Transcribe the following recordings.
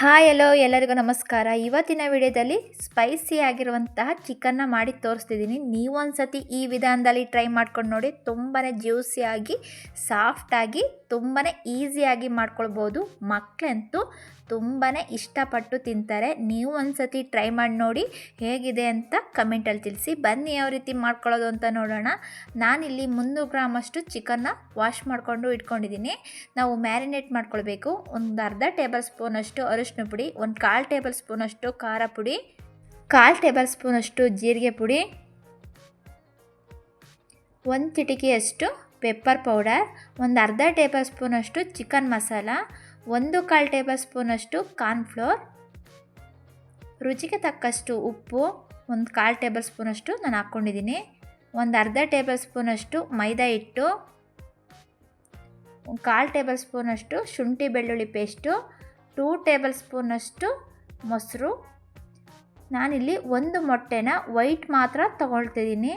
Hi hello ಎಲ್ಲರಿಗೂ ನಮಸ್ಕಾರ. ಇವತ್ತಿನ ವಿಡಿಯೋದಲ್ಲಿ ಸ್ಪೈಸಿ ಆಗಿರುವಂತಹ ಚಿಕನ್ನ ಮಾಡಿ ತೋರಿಸ್ತಿದ್ದೀನಿ. ನೀವು ಒಂದ್ಸತಿ ಈ ವಿಧಾನದಲ್ಲಿ ಟ್ರೈ ಮಾಡ್ಕೊಂಡು ನೋಡಿ ತುಂಬಾ ಜ್ಯೂಸಿಯಾಗಿ ಸಾಫ್ಟಾಗಿ ತುಂಬಾ ಈಸಿಯಾಗಿ ಮಾಡ್ಕೊಳ್ಬೋದು. ಮಕ್ಕಳಂತೂ ತುಂಬಾ ಇಷ್ಟಪಟ್ಟು ತಿಂತಾರೆ. ನೀವು ಒಂದ್ಸತಿ ಟ್ರೈ ಮಾಡಿ ನೋಡಿ ಹೇಗಿದೆ ಅಂತ ಕಮೆಂಟಲ್ಲಿ ತಿಳಿಸಿ. ಬನ್ನಿ ಯಾವ ರೀತಿ ಮಾಡ್ಕೊಳ್ಳೋದು ಅಂತ ನೋಡೋಣ. ನಾನಿಲ್ಲಿ ಮುನ್ನೂರು ಗ್ರಾಮಷ್ಟು ಚಿಕನ್ನ ವಾಶ್ ಮಾಡಿಕೊಂಡು ಇಟ್ಕೊಂಡಿದ್ದೀನಿ. ನಾವು ಮ್ಯಾರಿನೇಟ್ ಮಾಡ್ಕೊಳ್ಬೇಕು. ಒಂದು ಅರ್ಧ ಟೇಬಲ್ ಸ್ಪೂನಷ್ಟು ಅರಿಶಿನ ಪುಡಿ, ಒಂದು ಕಾಲು ಟೇಬಲ್ ಸ್ಪೂನಷ್ಟು ಖಾರ ಪುಡಿ, ಕಾಲು ಟೇಬಲ್ ಸ್ಪೂನಷ್ಟು ಜೀರಿಗೆ ಪುಡಿ, ಒಂದು ಚಿಟಿಕೆಯಷ್ಟು ಪೆಪ್ಪರ್ ಪೌಡರ್ ಒಂದು ಅರ್ಧ ಟೇಬಲ್ ಸ್ಪೂನಷ್ಟು ಚಿಕನ್ ಮಸಾಲ ಒಂದು ಕಾಲು ಟೇಬಲ್ ಸ್ಪೂನಷ್ಟು ಕಾರ್ನ್ಫ್ಲೋರ್ ರುಚಿಗೆ ತಕ್ಕಷ್ಟು ಉಪ್ಪು, ಒಂದು ಕಾಲು ಟೇಬಲ್ ಸ್ಪೂನಷ್ಟು ನಾನು ಹಾಕ್ಕೊಂಡಿದ್ದೀನಿ ಒಂದು ಅರ್ಧ ಟೇಬಲ್ ಸ್ಪೂನಷ್ಟು ಮೈದಾ ಹಿಟ್ಟು ಕಾಲು ಟೇಬಲ್ ಸ್ಪೂನಷ್ಟು ಶುಂಠಿ ಬೆಳ್ಳುಳ್ಳಿ ಪೇಸ್ಟು, ಟೂ ಟೇಬಲ್ ಸ್ಪೂನಷ್ಟು ಮೊಸರು. ನಾನಿಲ್ಲಿ ಒಂದು ಮೊಟ್ಟೆನ ವೈಟ್ ಮಾತ್ರ ತಗೊಳ್ತಿದ್ದೀನಿ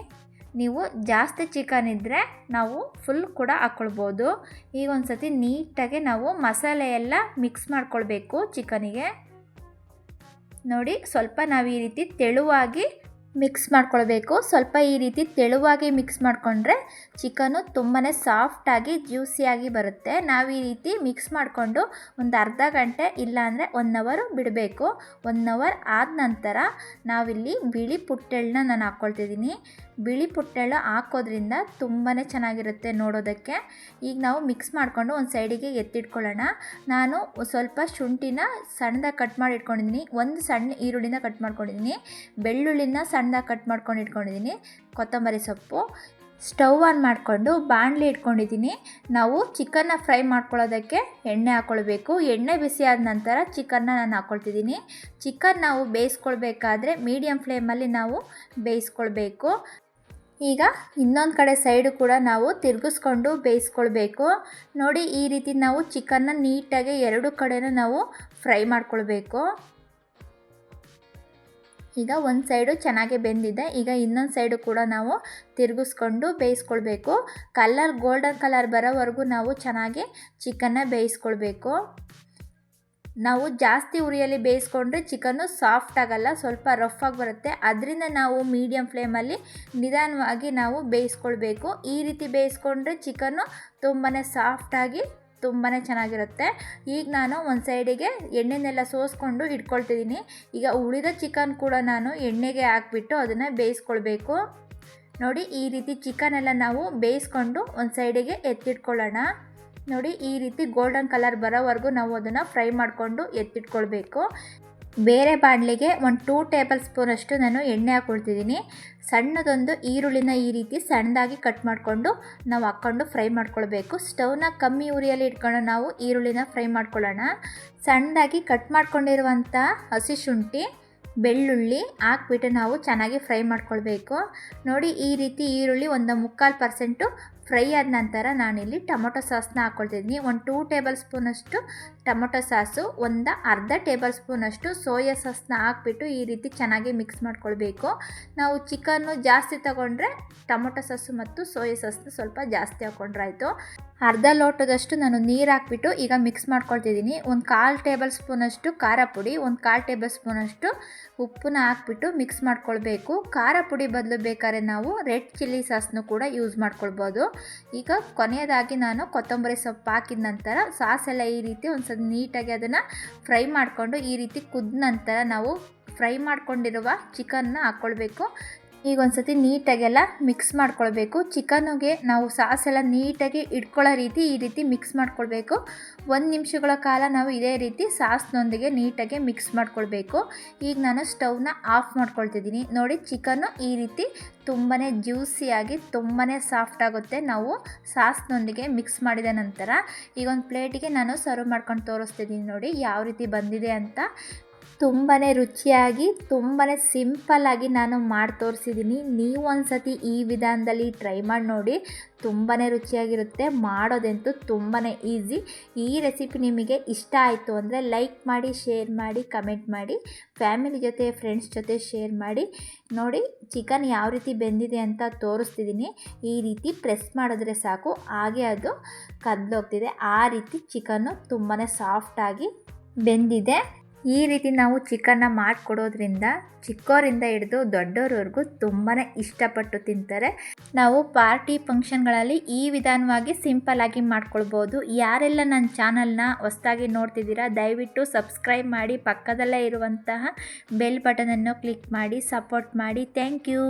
ನೀವು ಜಾಸ್ತಿ ಚಿಕನ್ ಇದ್ದರೆ ನಾವು ಫುಲ್ ಕೂಡ ಹಾಕ್ಕೊಳ್ಬೋದು ಈಗ ಒಂದು ಸತಿ ನೀಟಾಗಿ ನಾವು ಮಸಾಲೆ ಎಲ್ಲ ಮಿಕ್ಸ್ ಮಾಡ್ಕೊಳ್ಬೇಕು ಚಿಕನಿಗೆ ನೋಡಿ ಸ್ವಲ್ಪ ನಾವು ಈ ರೀತಿ ತೆಳುವಾಗಿ ಮಿಕ್ಸ್ ಮಾಡ್ಕೊಳ್ಬೇಕು. ಸ್ವಲ್ಪ ಈ ರೀತಿ ತೆಳುವಾಗಿ ಮಿಕ್ಸ್ ಮಾಡಿಕೊಂಡ್ರೆ ಚಿಕನು ತುಂಬಾ ಸಾಫ್ಟಾಗಿ ಜ್ಯೂಸಿಯಾಗಿ ಬರುತ್ತೆ. ನಾವು ಈ ರೀತಿ ಮಿಕ್ಸ್ ಮಾಡಿಕೊಂಡು ಒಂದು ಅರ್ಧ ಗಂಟೆ ಇಲ್ಲಾಂದರೆ ಒನ್ ಅವರು ಬಿಡಬೇಕು. ಒನ್ ಅವರ್ ಆದ ನಂತರ ನಾವಿಲ್ಲಿ ಬಿಳಿ ಪುಟ್ಟೆಳ್ಳನ್ನ ನಾನು ಹಾಕ್ಕೊಳ್ತಿದ್ದೀನಿ ಬಿಳಿ ಪುಟ್ಟೆಳ್ಳು ಹಾಕೋದ್ರಿಂದ ತುಂಬಾ ಚೆನ್ನಾಗಿರುತ್ತೆ ನೋಡೋದಕ್ಕೆ. ಈಗ ನಾವು ಮಿಕ್ಸ್ ಮಾಡಿಕೊಂಡು ಒಂದು ಸೈಡಿಗೆ ಎತ್ತಿಟ್ಕೊಳ್ಳೋಣ. ನಾನು ಸ್ವಲ್ಪ ಶುಂಠಿನ ಸಣ್ಣದಾಗಿ ಕಟ್ ಮಾಡಿ ಇಟ್ಕೊಂಡಿದ್ದೀನಿ ಒಂದು ಸಣ್ಣ ಈರುಳ್ಳಿನ ಕಟ್ ಮಾಡ್ಕೊಂಡಿದ್ದೀನಿ. ಬೆಳ್ಳುಳ್ಳಿನ ಸಣ್ಣದಾಗಿ ಕಟ್ ಮಾಡ್ಕೊಂಡು ಇಟ್ಕೊಂಡಿದ್ದೀನಿ. ಕೊತ್ತಂಬರಿ ಸೊಪ್ಪು. ಸ್ಟವ್ ಆನ್ ಮಾಡಿಕೊಂಡು ಬಾಣಲಿ ಇಟ್ಕೊಂಡಿದ್ದೀನಿ. ನಾವು ಚಿಕನ್ನ ಫ್ರೈ ಮಾಡ್ಕೊಳ್ಳೋದಕ್ಕೆ ಎಣ್ಣೆ ಹಾಕ್ಕೊಳ್ಬೇಕು ಎಣ್ಣೆ ಬಿಸಿ ಆದ ನಂತರ ಚಿಕನ್ನ ನಾನು ಹಾಕ್ಕೊಳ್ತಿದ್ದೀನಿ ಚಿಕನ್ ನಾವು ಬೇಯಿಸ್ಕೊಳ್ಬೇಕಾದ್ರೆ ಮೀಡಿಯಮ್ ಫ್ಲೇಮಲ್ಲಿ ನಾವು ಬೇಯಿಸ್ಕೊಳ್ಬೇಕು. ಈಗ ಇನ್ನೊಂದು ಕಡೆ ಸೈಡು ಕೂಡ ನಾವು ತಿರುಗಿಸ್ಕೊಂಡು ಬೇಯಿಸ್ಕೊಳ್ಬೇಕು. ನೋಡಿ ಈ ರೀತಿ ನಾವು ಚಿಕನ್ನ ನೀಟಾಗಿ ಎರಡು ಕಡೆನೂ ನಾವು ಫ್ರೈ ಮಾಡ್ಕೊಳ್ಬೇಕು. ಈಗ ಒಂದು ಸೈಡು ಚೆನ್ನಾಗಿ ಬೆಂದಿದೆ. ಈಗ ಇನ್ನೊಂದು ಸೈಡು ಕೂಡ ನಾವು ತಿರುಗಿಸ್ಕೊಂಡು ಬೇಯಿಸ್ಕೊಳ್ಬೇಕು. ಕಲರ್ ಗೋಲ್ಡನ್ ಕಲರ್ ಬರೋವರೆಗೂ ನಾವು ಚೆನ್ನಾಗಿ ಚಿಕನ್ನ ಬೇಯಿಸ್ಕೊಳ್ಬೇಕು. ನಾವು ಜಾಸ್ತಿ ಉರಿಯಲ್ಲಿ ಬೇಯಿಸ್ಕೊಂಡ್ರೆ ಚಿಕನ್ನು ಸಾಫ್ಟ್ ಆಗಲ್ಲ, ಸ್ವಲ್ಪ ರಫ್ ಆಗಿ ಬರುತ್ತೆ. ಅದರಿಂದ ನಾವು ಮೀಡಿಯಮ್ ಫ್ಲೇಮಲ್ಲಿ ನಿಧಾನವಾಗಿ ನಾವು ಬೇಯಿಸ್ಕೊಳ್ಬೇಕು. ಈ ರೀತಿ ಬೇಯಿಸ್ಕೊಂಡ್ರೆ ಚಿಕನ್ನು ತುಂಬಾ ಸಾಫ್ಟಾಗಿ ತುಂಬಾ ಚೆನ್ನಾಗಿರುತ್ತೆ. ಈಗ ನಾನು ಒಂದು ಸೈಡಿಗೆ ಎಣ್ಣೆನೆಲ್ಲ ಸೋಸ್ಕೊಂಡು ಇಟ್ಕೊಳ್ತಿದ್ದೀನಿ ಈಗ ಉಳಿದ ಚಿಕನ್ ಕೂಡ ನಾನು ಎಣ್ಣೆಗೆ ಹಾಕ್ಬಿಟ್ಟು ಅದನ್ನು ಬೇಯಿಸ್ಕೊಳ್ಬೇಕು. ನೋಡಿ, ಈ ರೀತಿ ಚಿಕನ್ ಎಲ್ಲ ನಾವು ಬೇಯಿಸ್ಕೊಂಡು ಒಂದು ಸೈಡಿಗೆ ಎತ್ತಿಟ್ಕೊಳ್ಳೋಣ. ನೋಡಿ, ಈ ರೀತಿ ಗೋಲ್ಡನ್ ಕಲರ್ ಬರೋವರೆಗೂ ನಾವು ಅದನ್ನು ಫ್ರೈ ಮಾಡಿಕೊಂಡು ಎತ್ತಿಟ್ಕೊಳ್ಬೇಕು. ಬೇರೆ ಬಾಣಲಿಗೆ ಒಂದು ಟೂ ಟೇಬಲ್ ಸ್ಪೂನಷ್ಟು ನಾನು ಎಣ್ಣೆ ಹಾಕ್ಕೊಳ್ತಿದ್ದೀನಿ ಸಣ್ಣದೊಂದು ಈರುಳ್ಳಿನ ಈ ರೀತಿ ಸಣ್ಣದಾಗಿ ಕಟ್ ಮಾಡಿಕೊಂಡು ನಾವು ಹಾಕ್ಕೊಂಡು ಫ್ರೈ ಮಾಡ್ಕೊಳ್ಬೇಕು. ಸ್ಟವ್ನ ಕಮ್ಮಿ ಉರಿಯಲ್ಲಿ ಇಟ್ಕೊಂಡು ನಾವು ಈರುಳ್ಳಿನ ಫ್ರೈ ಮಾಡ್ಕೊಳ್ಳೋಣ. ಸಣ್ಣದಾಗಿ ಕಟ್ ಮಾಡ್ಕೊಂಡಿರುವಂಥ ಹಸಿ ಶುಂಠಿ ಬೆಳ್ಳುಳ್ಳಿ ಹಾಕ್ಬಿಟ್ಟು ನಾವು ಚೆನ್ನಾಗಿ ಫ್ರೈ ಮಾಡ್ಕೊಳ್ಬೇಕು. ನೋಡಿ ಈ ರೀತಿ ಈರುಳ್ಳಿ ಒಂದು ಮುಕ್ಕಾಲು ಪರ್ಸೆಂಟು ಫ್ರೈ ಆದ ನಂತರ ನಾನಿಲ್ಲಿ ಟೊಮೊಟೊ ಸಾಸ್ನ ಹಾಕ್ಕೊಳ್ತಿದ್ದೀನಿ ಒಂದು ಟೂ ಟೇಬಲ್ ಸ್ಪೂನಷ್ಟು ಟೊಮೊಟೊ ಸಾಸು, ಒಂದು ಅರ್ಧ ಟೇಬಲ್ ಸ್ಪೂನಷ್ಟು ಸೋಯಾ ಸಾಸ್ನ ಹಾಕ್ಬಿಟ್ಟು ಈ ರೀತಿ ಚೆನ್ನಾಗಿ ಮಿಕ್ಸ್ ಮಾಡ್ಕೊಳ್ಬೇಕು. ನಾವು ಚಿಕನ್ನು ಜಾಸ್ತಿ ತಗೊಂಡ್ರೆ ಟೊಮೊಟೊ ಸಾಸು ಮತ್ತು ಸೋಯಾ ಸಾಸ್ನ ಸ್ವಲ್ಪ ಜಾಸ್ತಿ ಹಾಕ್ಕೊಂಡ್ರಾಯ್ತು ಅರ್ಧ ಲೋಟದಷ್ಟು ನಾನು ನೀರು ಹಾಕ್ಬಿಟ್ಟು ಈಗ ಮಿಕ್ಸ್ ಮಾಡ್ಕೊಳ್ತಿದ್ದೀನಿ. ಒಂದು ಕಾಲು ಟೇಬಲ್ ಸ್ಪೂನಷ್ಟು ಖಾರ ಪುಡಿ, ಒಂದು ಕಾಲು ಟೇಬಲ್ ಸ್ಪೂನಷ್ಟು ಉಪ್ಪನ್ನ ಹಾಕ್ಬಿಟ್ಟು ಮಿಕ್ಸ್ ಮಾಡ್ಕೊಳ್ಬೇಕು. ಖಾರ ಪುಡಿ ಬದಲು ಬೇಕಾದ್ರೆ ನಾವು ರೆಡ್ ಚಿಲ್ಲಿ ಸಾಸ್ನು ಕೂಡ ಯೂಸ್ ಮಾಡ್ಕೊಳ್ಬೋದು. ಈಗ ಕೊನೆಯದಾಗಿ ನಾನು ಕೊತ್ತಂಬರಿ ಸೊಪ್ಪು ಹಾಕಿದ ನಂತರ ಸಾಸ್ ಎಲ್ಲ ಈ ರೀತಿ ಒಂದು ಸ್ವಲ್ಪ ನೀಟಾಗಿ ಅದನ್ನು ಫ್ರೈ ಮಾಡಿಕೊಂಡು ಈ ರೀತಿ ಕುದ್ದ ನಂತರ ನಾವು ಫ್ರೈ ಮಾಡ್ಕೊಂಡಿರುವ ಚಿಕನ್ನ ಹಾಕ್ಕೊಳ್ಬೇಕು ಈಗ ಒಂದು ಸತಿ ನೀಟಾಗೆಲ್ಲ ಮಿಕ್ಸ್ ಮಾಡ್ಕೊಳ್ಬೇಕು. ಚಿಕನ್ಗೆ ನಾವು ಸಾಸ್ ಎಲ್ಲ ನೀಟಾಗಿ ಇಟ್ಕೊಳ್ಳೋ ರೀತಿ ಈ ರೀತಿ ಮಿಕ್ಸ್ ಮಾಡ್ಕೊಳ್ಬೇಕು. ಒಂದು ನಿಮಿಷಗಳ ಕಾಲ ನಾವು ಇದೇ ರೀತಿ ಸಾಸ್ನೊಂದಿಗೆ ನೀಟಾಗಿ ಮಿಕ್ಸ್ ಮಾಡ್ಕೊಳ್ಬೇಕು. ಈಗ ನಾನು ಸ್ಟವ್ನ ಆಫ್ ಮಾಡ್ಕೊಳ್ತಿದ್ದೀನಿ. ನೋಡಿ ಚಿಕನ್ನು ಈ ರೀತಿ ತುಂಬಾ ಜ್ಯೂಸಿಯಾಗಿ ತುಂಬಾ ಸಾಫ್ಟ್ ಆಗುತ್ತೆ. ನಾವು ಸಾಸ್ನೊಂದಿಗೆ ಮಿಕ್ಸ್ ಮಾಡಿದ ನಂತರ ಈಗ ಒಂದು ಪ್ಲೇಟಿಗೆ ನಾನು ಸರ್ವ್ ಮಾಡ್ಕೊಂಡು ತೋರಿಸ್ತಿದ್ದೀನಿ ನೋಡಿ ಯಾವ ರೀತಿ ಬಂದಿದೆ ಅಂತ. ತುಂಬಾ ರುಚಿಯಾಗಿ ತುಂಬಾ ಸಿಂಪಲ್ಲಾಗಿ ನಾನು ಮಾಡಿ ತೋರಿಸಿದ್ದೀನಿ ನೀವು ಒಂದು ಸತಿ ಈ ವಿಧಾನದಲ್ಲಿ ಟ್ರೈ ಮಾಡಿ ನೋಡಿ ತುಂಬಾ ರುಚಿಯಾಗಿರುತ್ತೆ. ಮಾಡೋದಂತೂ ತುಂಬಾ ಈಸಿ. ಈ ರೆಸಿಪಿ ನಿಮಗೆ ಇಷ್ಟ ಆಯಿತು ಅಂದರೆ ಲೈಕ್ ಮಾಡಿ, ಶೇರ್ ಮಾಡಿ, ಕಮೆಂಟ್ ಮಾಡಿ, ಫ್ಯಾಮಿಲಿ ಜೊತೆ, ಫ್ರೆಂಡ್ಸ್ ಜೊತೆ ಶೇರ್ ಮಾಡಿ. ನೋಡಿ, ಚಿಕನ್ ಯಾವ ರೀತಿ ಬೆಂದಿದೆ ಅಂತ ತೋರಿಸ್ತಿದ್ದೀನಿ ಈ ರೀತಿ ಪ್ರೆಸ್ ಮಾಡಿದ್ರೆ ಸಾಕು. ಹಾಗೆ ಅದು ಕದ್ದೋಗ್ತಿದೆ ಆ ರೀತಿ ಚಿಕನ್ನು ತುಂಬಾ ಸಾಫ್ಟಾಗಿ ಬೆಂದಿದೆ. ಈ ರೀತಿ ನಾವು ಚಿಕನ್ನ ಮಾಡಿಕೊಡೋದ್ರಿಂದ ಚಿಕ್ಕವರಿಂದ ಹಿಡಿದು ದೊಡ್ಡವರವರೆಗೂ ತುಂಬಾ ಇಷ್ಟಪಟ್ಟು ತಿಂತಾರೆ. ನಾವು ಪಾರ್ಟಿ ಫಂಕ್ಷನ್ಗಳಲ್ಲಿ ಈ ವಿಧಾನವಾಗಿ ಸಿಂಪಲ್ಲಾಗಿ ಮಾಡ್ಕೊಳ್ಬೋದು. ಯಾರೆಲ್ಲ ನನ್ನ ಚಾನಲ್ನ ಹೊಸ್ದಾಗಿ ನೋಡ್ತಿದ್ದೀರಾ, ದಯವಿಟ್ಟು ಸಬ್ಸ್ಕ್ರೈಬ್ ಮಾಡಿ ಪಕ್ಕದಲ್ಲೇ ಇರುವಂತಹ ಬೆಲ್ ಬಟನನ್ನು ಕ್ಲಿಕ್ ಮಾಡಿ, ಸಪೋರ್ಟ್ ಮಾಡಿ. Thank you.